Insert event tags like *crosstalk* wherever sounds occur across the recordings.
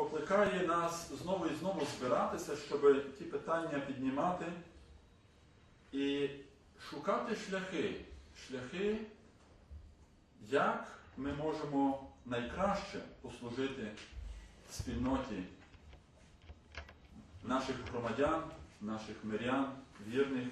покликає нас знову і знову збиратися, щоб ті питання піднімати і шукати шляхи, шляхи, як ми можемо найкраще послужити спільноті наших громадян, наших мирян, вірних,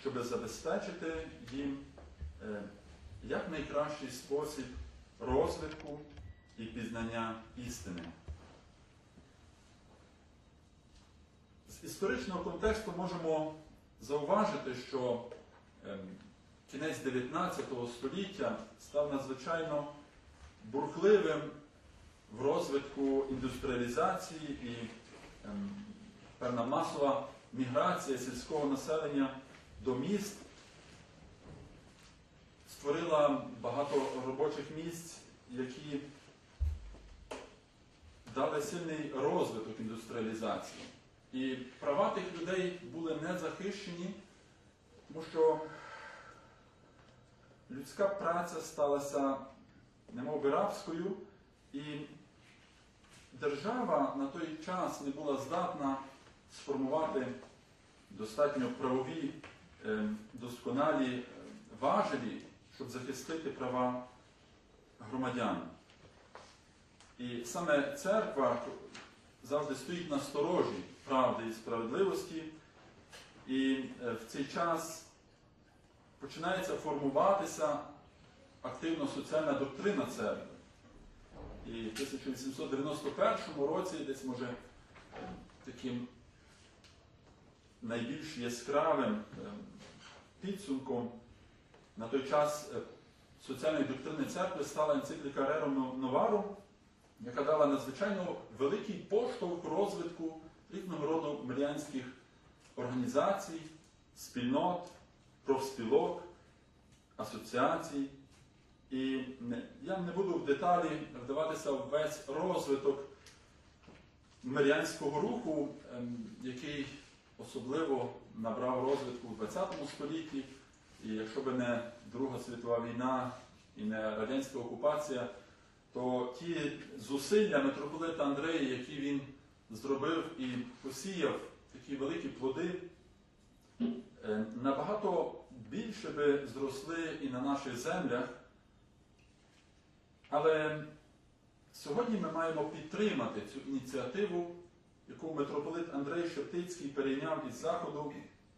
щоб забезпечити їм е, як найкращий спосіб розвитку і пізнання істини. Історичного контексту можемо зауважити, що ем, кінець 19 століття став надзвичайно бурхливим в розвитку індустріалізації і ем, певна масова міграція сільського населення до міст створила багато робочих місць, які дали сильний розвиток індустріалізації. І права тих людей були не захищені, тому що людська праця сталася немов би рабською, і держава на той час не була здатна сформувати достатньо правові, е, досконалі е, важелі, щоб захистити права громадян. І саме церква завжди стоїть на сторожі правди і справедливості, і е, в цей час починається формуватися активно соціальна доктрина церкви. І в 1891 році, десь може таким найбільш яскравим е, підсумком на той час е, соціальної доктрини церкви стала енцикліка Рером Новарум, яка дала надзвичайно великий поштовх розвитку різного роду мирянських організацій, спільнот, профспілок, асоціацій. І я не буду в деталі вдаватися в весь розвиток мирянського руху, ем, який особливо набрав розвитку в ХХ столітті. І якщо б не Друга світова війна і не радянська окупація, то ті зусилля митрополита Андрея, які він зробив і посіяв такі великі плоди, е, набагато більше би зросли і на наших землях. Але сьогодні ми маємо підтримати цю ініціативу, яку митрополит Андрей Шептицький перейняв із Заходу,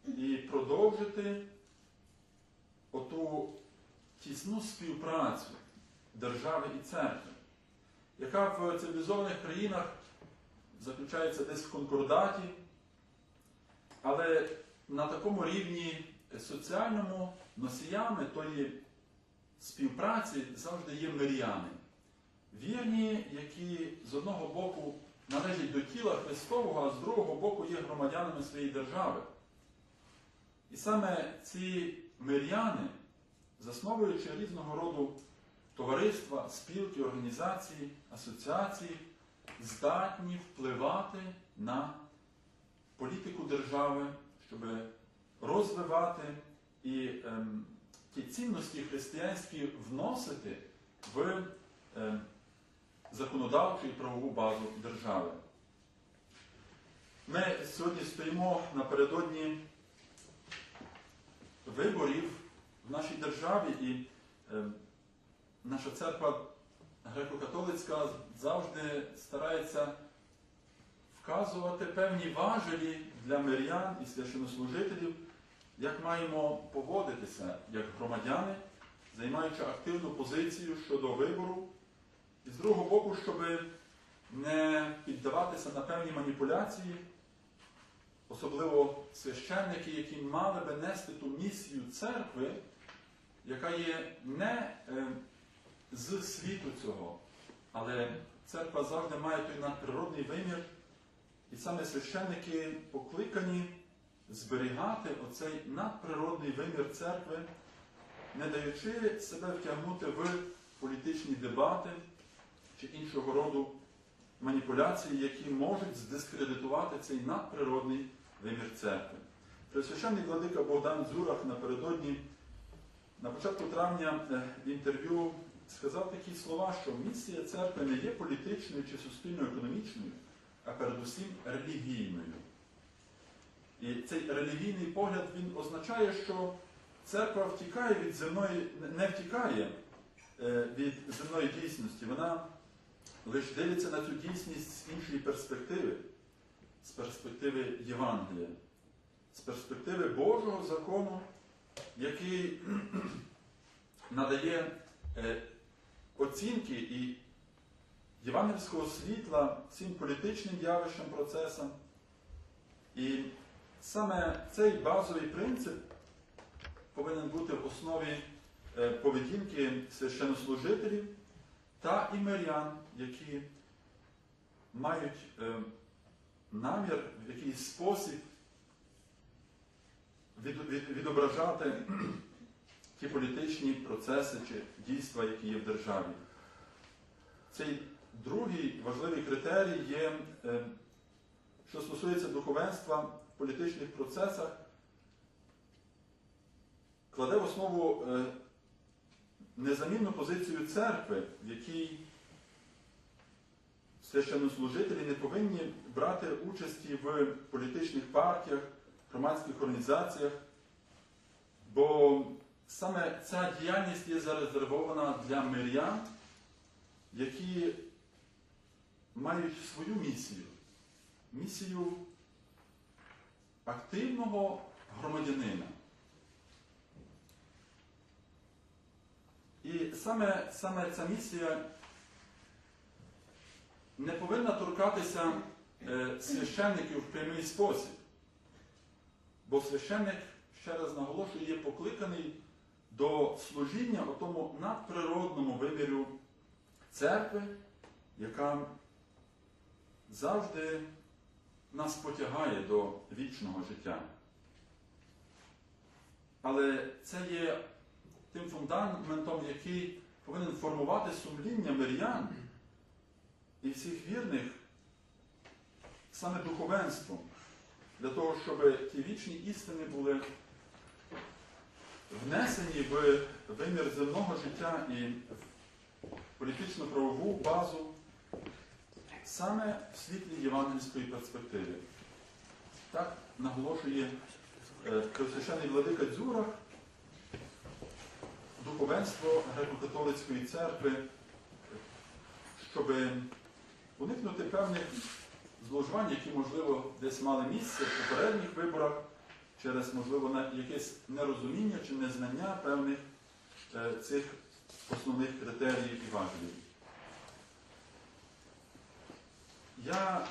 і продовжити оту тісну співпрацю держави і церкви, яка в цивілізованих країнах заключається десь в конкордаті, але на такому рівні соціальному носіями тої співпраці завжди є миряни. Вірні, які з одного боку належать до тіла Христового, а з другого боку є громадянами своєї держави. І саме ці миряни, засновуючи різного роду товариства, спілки, організації, асоціації, здатні впливати на політику держави, щоб розвивати і ем, ті цінності християнські вносити в ем, законодавчу і правову базу держави. Ми сьогодні стоїмо напередодні виборів в нашій державі, і е, наша церква греко-католицька завжди старається вказувати певні важелі для мирян і священнослужителів, як маємо поводитися як громадяни, займаючи активну позицію щодо вибору, і з другого боку, щоб не піддаватися на певні маніпуляції, особливо священники, які мали би нести ту місію церкви, яка є не е, з світу цього, але церква завжди має той надприродний вимір, і саме священники покликані зберігати оцей надприродний вимір церкви, не даючи себе втягнути в політичні дебати чи іншого роду маніпуляції, які можуть здискредитувати цей надприродний вимір церкви. Пресвященний владика Богдан Дзюрах напередодні, на початку травня, е, в інтерв'ю сказав такі слова, що місія церкви не є політичною чи суспільно-економічною, а передусім релігійною. І цей релігійний погляд він означає, що церква втікає від земної, не втікає е, від земної дійсності, вона лише дивиться на цю дійсність з іншої перспективи, з перспективи Євангелія, з перспективи Божого закону, який *clears throat* надає е, оцінки і євангельського світла цим політичним явищам, процесам. І саме цей базовий принцип повинен бути в основі е, поведінки священнослужителів та і мирян, які мають е, намір в якийсь спосіб від- від- відображати ті політичні процеси чи дійства, які є в державі. Цей другий важливий критерій є, е, що стосується духовенства в політичних процесах, кладе в основу е, незамінну позицію церкви, в якій священнослужителі не повинні брати участі в політичних партіях, громадських організаціях, бо саме ця діяльність є зарезервована для мирян, які мають свою місію, місію активного громадянина. І саме, саме ця місія не повинна торкатися е, священників в прямий спосіб. Бо священник, ще раз наголошую, є покликаний до служіння у тому надприродному вимірю церкви, яка завжди нас потягає до вічного життя. Але це є тим фундаментом, який повинен формувати сумління мирян і всіх вірних саме духовенством, для того, щоб ті вічні істини були внесені в вимір земного життя і в політично-правову базу саме в світлі євангельської перспективи. Так наголошує е, Преосвящений владика Дзюрах, духовенство греко-католицької церкви, щоб уникнути певних зловживань, які, можливо, десь мали місце в попередніх виборах через, можливо, якесь нерозуміння чи незнання певних е, цих основних критеріїв і важелів. Я,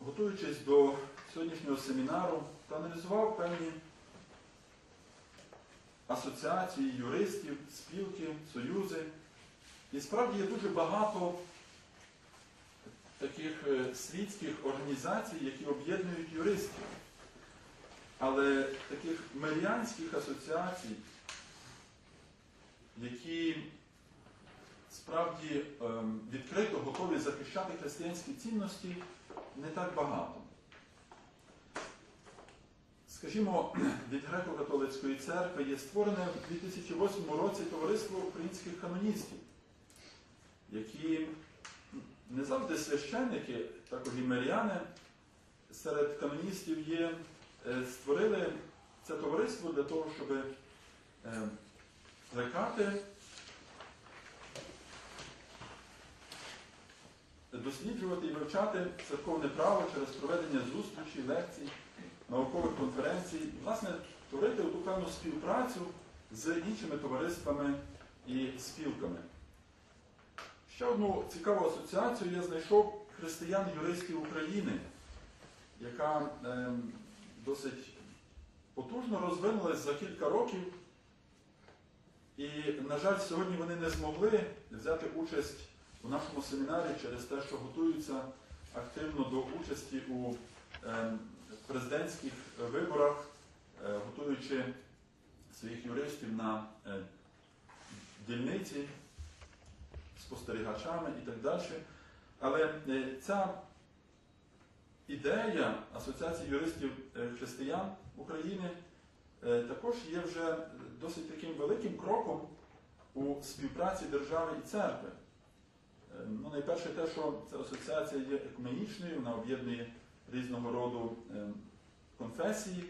готуючись до сьогоднішнього семінару, проаналізував певні асоціації юристів, спілки, союзи. І справді є дуже багато таких е, світських організацій, які об'єднують юристів. Але таких мирянських асоціацій, які справді ем, відкрито готові захищати християнські цінності, не так багато. Скажімо, від греко-католицької церкви є створене в 2008 році товариство українських каноністів, які не завжди священники, також і миряни серед каноністів є, створили це товариство для того, щоб е, плекати, досліджувати і вивчати церковне право через проведення зустрічей, лекцій, наукових конференцій, власне, творити ту певну співпрацю з іншими товариствами і спілками. Ще одну цікаву асоціацію я знайшов християн-юристів України, яка ем, досить потужно розвинулась за кілька років. І, на жаль, сьогодні вони не змогли взяти участь у нашому семінарі через те, що готуються активно до участі у ем, президентських виборах, е, готуючи своїх юристів на е, дільниці спостерігачами і так далі. Але е, ця ідея Асоціації юристів е, християн України е, також є вже досить таким великим кроком у співпраці держави і церкви. Е, Ну, найперше те, що ця асоціація є екуменічною, вона об'єднує різного роду конфесії.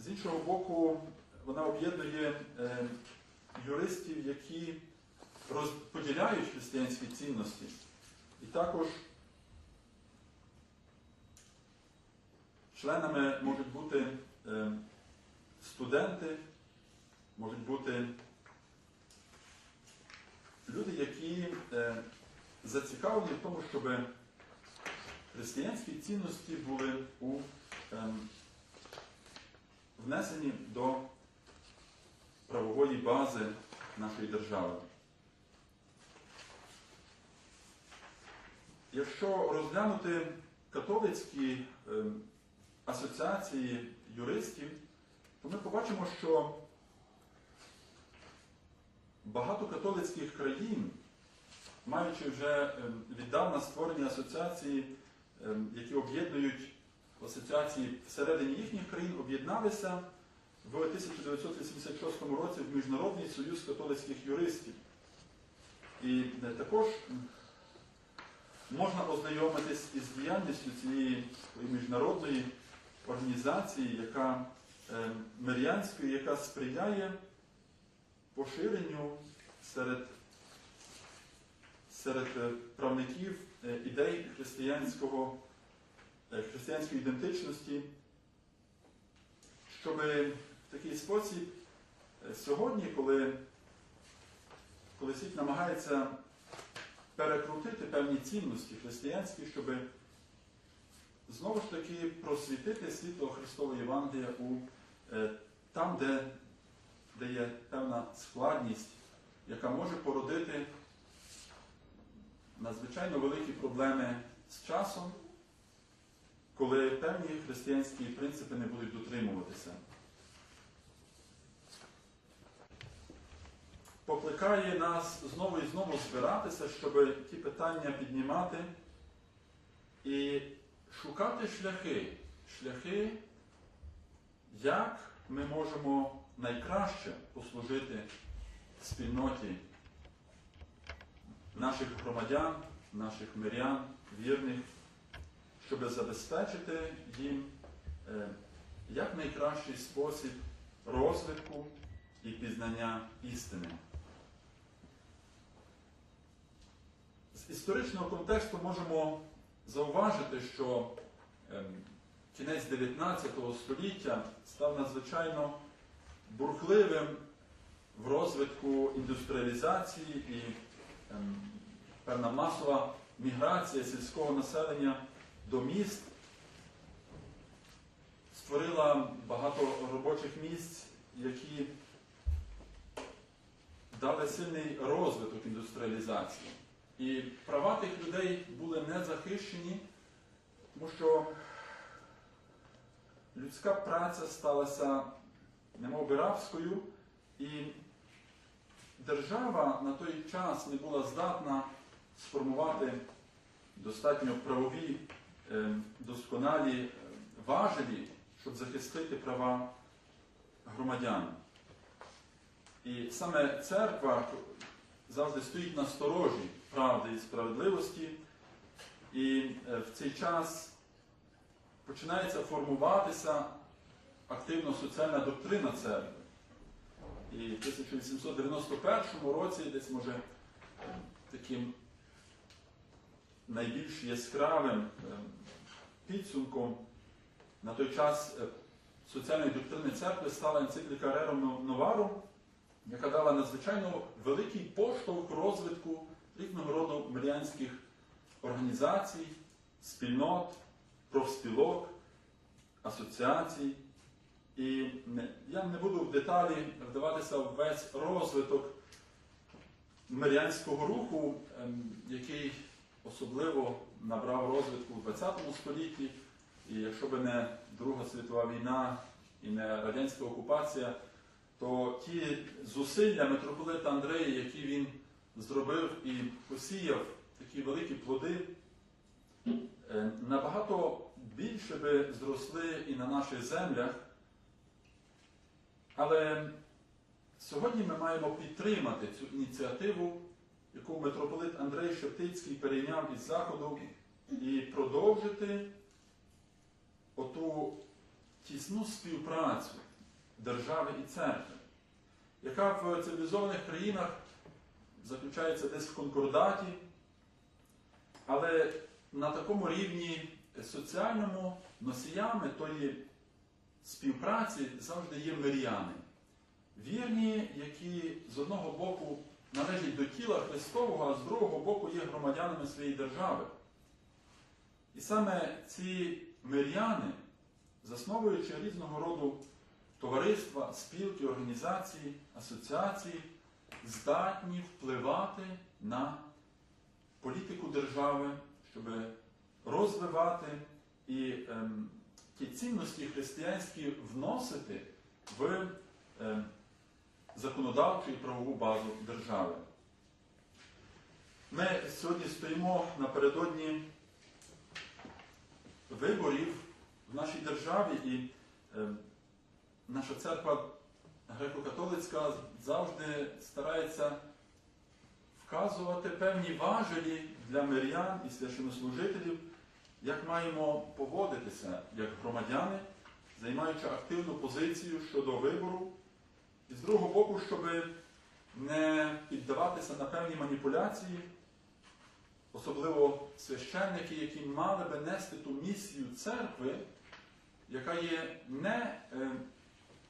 З іншого боку, вона об'єднує юристів, які роз- поділяють християнські цінності. І також членами можуть бути е, студенти, можуть бути люди, які е, зацікавлені в тому, щоб християнські цінності були у, ем, внесені до правової бази нашої держави. Якщо розглянути католицькі асоціації юристів, то ми побачимо, що багато католицьких країн, маючи вже ем, віддавна створені асоціації, ем, які об'єднують асоціації всередині їхніх країн, об'єдналися в 1986 році в Міжнародний союз католицьких юристів. І е, також можна ознайомитись із діяльністю цієї міжнародної організації, яка е, мирянської, яка сприяє поширенню серед, серед е, правників е, ідей християнського, християнської ідентичності, щоб в такий спосіб сьогодні, коли, коли світ намагається перекрутити певні цінності християнські, щоб знову ж таки просвітити світло Христової Євангелія у, е, там, де, де є певна складність, яка може породити надзвичайно великі проблеми з часом, коли певні християнські принципи не будуть дотримуватися. Покликає нас знову і знову збиратися, щоб ті питання піднімати і шукати шляхи, шляхи, як ми можемо найкраще послужити спільноті наших громадян, наших мирян, вірних, щоб забезпечити їм е, як найкращий спосіб розвитку і пізнання істини. З історичного контексту можемо зауважити, що ем, кінець 19 століття став надзвичайно бурхливим в розвитку індустріалізації і ем, певна масова міграція сільського населення до міст створила багато робочих місць, які дали сильний розвиток індустріалізації. І права тих людей були не захищені, тому що людська праця сталася немов би рабською, і держава на той час не була здатна сформувати достатньо правові, е, досконалі е, важелі, щоб захистити права громадян. І саме церква завжди стоїть на сторожі правди і справедливості, і е, в цей час починається формуватися активно соціальна доктрина церкви. І в 1891 році, десь може таким найбільш яскравим е, підсумком на той час е, соціальної доктрини церкви стала енцикліка Рером Новарум, яка дала надзвичайно великий поштовх розвитку різного роду мирянських організацій, спільнот, профспілок, асоціацій. І я не буду в деталі вдаватися в весь розвиток мирянського руху, ем, який особливо набрав розвитку в ХХ столітті. І якщо б не Друга світова війна і не радянська окупація, то ті зусилля митрополита Андрея, які він зробив і посіяв такі великі плоди, е, набагато більше би зросли і на наших землях. Але сьогодні ми маємо підтримати цю ініціативу, яку митрополит Андрей Шептицький перейняв із Заходу, і продовжити оту тісну співпрацю держави і церкви, яка в цивілізованих країнах заключається десь в конкордаті, але на такому рівні соціальному носіями тої співпраці завжди є миряни. Вірні, які з одного боку належать до тіла Христового, а з другого боку є громадянами своєї держави. І саме ці миряни, засновуючи різного роду товариства, спілки, організації, асоціації, здатні впливати на політику держави, щоб розвивати і ем, ті цінності християнські вносити в ем, законодавчу і правову базу держави. Ми сьогодні стоїмо напередодні виборів в нашій державі, і ем, наша церква греко-католицька завжди старається вказувати певні важелі для мирян і священнослужителів, як маємо поводитися як громадяни, займаючи активну позицію щодо вибору, і з другого боку, щоб не піддаватися на певні маніпуляції, особливо священники, які мали би нести ту місію церкви, яка є не е,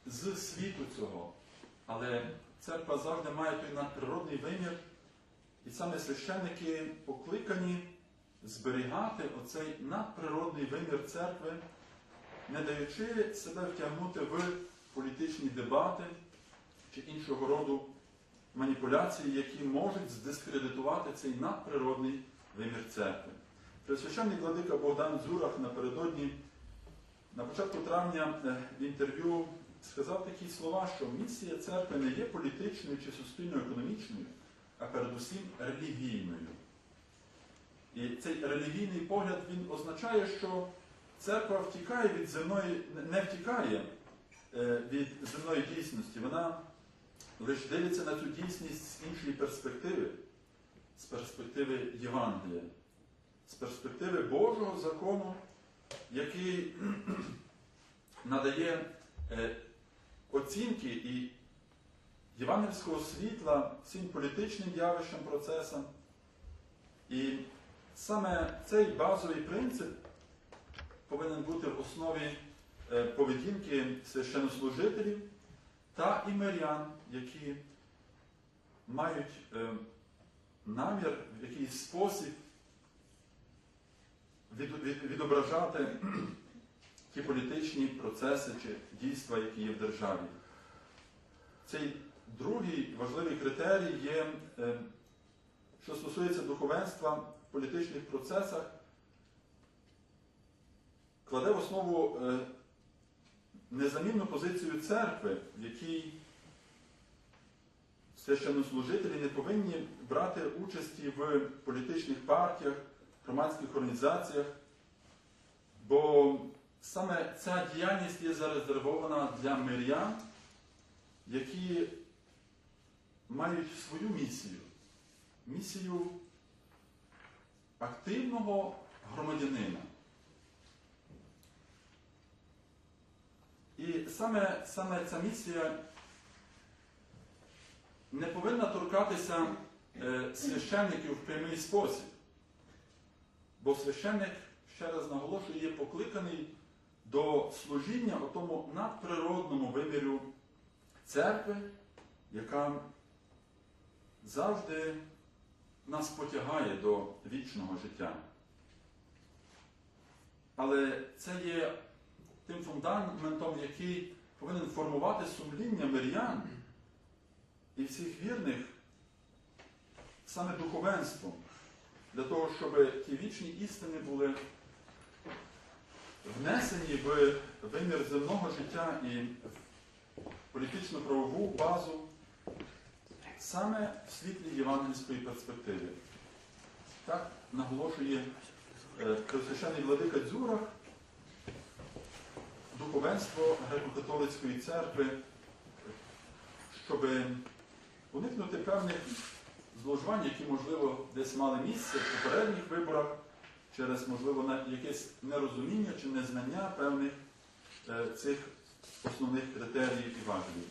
з світу цього, але церква завжди має той надприродний вимір, і саме священники покликані зберігати оцей надприродний вимір церкви, не даючи себе втягнути в політичні дебати чи іншого роду маніпуляції, які можуть здискредитувати цей надприродний вимір церкви. Пресвященний владика Богдан Дзюрах напередодні, на початку травня е, в інтерв'ю сказав такі слова, що місія церкви не є політичною чи суспільно-економічною, а передусім релігійною. І цей релігійний погляд він означає, що церква втікає від земної, не втікає е, від земної дійсності, вона лише дивиться на цю дійсність з іншої перспективи, з перспективи Євангелія, з перспективи Божого закону, який *clears throat* надає е, оцінки і євангельського світла всім політичним явищам, процесам. І саме цей базовий принцип повинен бути в основі е, поведінки священнослужителів та і мирян, які мають е, намір в якийсь спосіб від- від- відображати ті політичні процеси чи дійства, які є в державі. Цей другий важливий критерій є, е, що стосується духовенства в політичних процесах, кладе в основу е, незамінну позицію церкви, в якій священнослужителі не повинні брати участі в політичних партіях, громадських організаціях, бо саме ця діяльність є зарезервована для мирян, які мають свою місію, місію активного громадянина. І саме, саме ця місія не повинна торкатися е, священників в прямий спосіб. Бо священник, ще раз наголошую, є покликаний до служіння у тому надприродному вимірю церкви, яка завжди нас потягає до вічного життя. Але це є тим фундаментом, який повинен формувати сумління мирян і всіх вірних саме духовенством, для того, щоб ті вічні істини були внесені в вимір земного життя і в політично-правову базу саме в світлі євангельської перспективи. Так наголошує е, Пресвящений владика Дзюрах, духовенство греко-католицької церкви, щоб уникнути певних зловживань, які, можливо, десь мали місце в попередніх виборах через, можливо, якесь нерозуміння чи незнання певних е, цих основних критеріїв і важелів.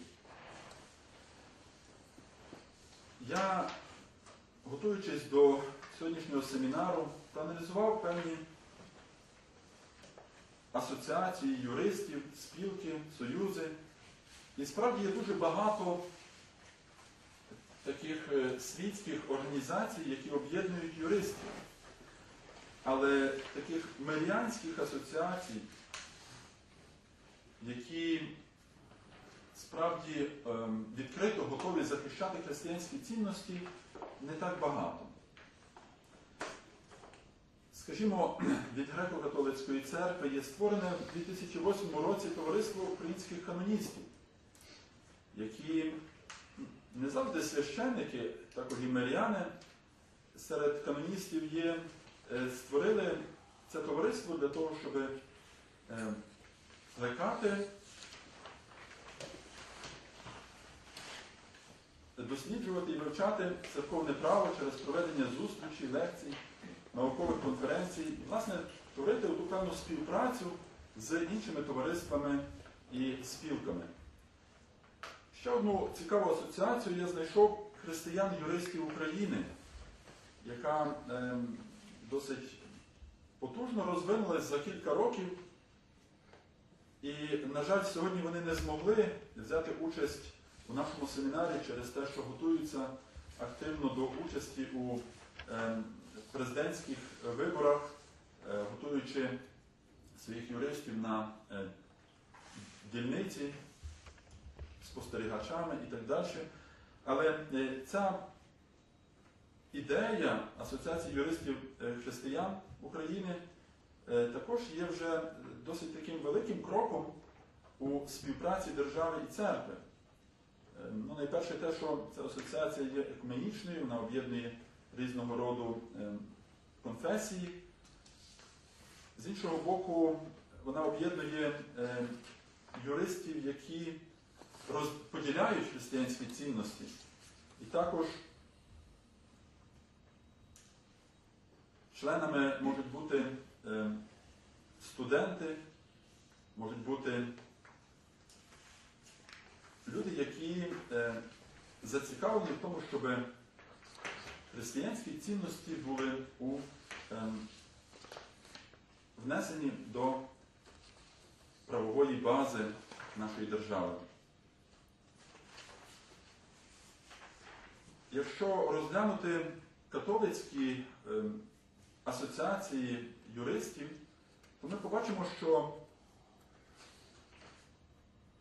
Я, готуючись до сьогоднішнього семінару, проаналізував певні асоціації юристів, спілки, союзи. І справді є дуже багато таких е, світських організацій, які об'єднують юристів. Але таких мирянських асоціацій, які справді ем, відкрито готові захищати християнські цінності, не так багато. Скажімо, від греко-католицької церкви є створене в 2008 році товариство українських каноністів, які не завжди священники, також і миряни серед каноністів є, створили це товариство для того, щоб е, плекати, досліджувати і вивчати церковне право через проведення зустрічей, лекцій, наукових конференцій, і, власне, творити ту певну співпрацю з іншими товариствами і спілками. Ще одну цікаву асоціацію я знайшов християн-юристів України, яка ем, досить потужно розвинулась за кілька років. І, на жаль, сьогодні вони не змогли взяти участь у нашому семінарі через те, що готуються активно до участі у ем, президентських виборах, е, готуючи своїх юристів на е, дільниці спостерігачами і так далі. Але е, ця ідея Асоціації юристів е, християн України е, також є вже досить таким великим кроком у співпраці держави і церкви. Е, Ну, найперше те, що ця асоціація є екуменічною, вона об'єднує різного роду конфесії. З іншого боку, вона об'єднує юристів, які поділяють християнські цінності. І також членами можуть бути е, студенти, можуть бути люди, які е, зацікавлені в тому, щоб християнські цінності були у, ем, внесені до правової бази нашої держави. Якщо розглянути католицькі асоціації юристів, то ми побачимо, що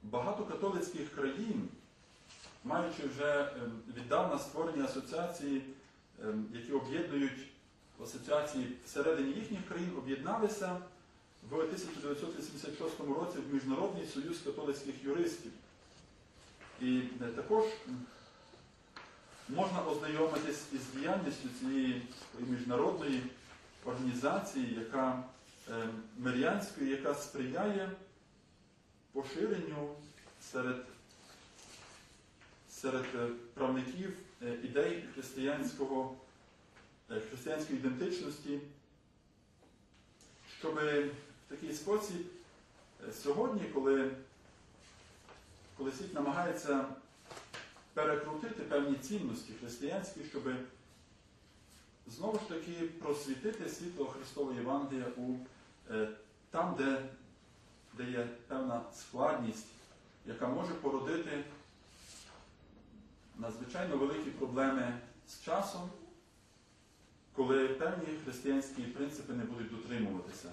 багато католицьких країн, маючи вже ем, віддавна створені асоціації, ем, які об'єднують асоціації всередині їхніх країн, об'єдналися в 1986 році в Міжнародний союз католицьких юристів. І е, також можна ознайомитись із діяльністю цієї міжнародної організації, яка е, мирянської, яка сприяє поширенню серед, серед е, правників е, ідей християнського, християнської ідентичності, щоб в такий спосіб сьогодні, коли, коли світ намагається перекрутити певні цінності християнські, щоб знову ж таки просвітити світло Христової Євангелія у, е, там, де, де є певна складність, яка може породити надзвичайно великі проблеми з часом, коли певні християнські принципи не будуть дотримуватися.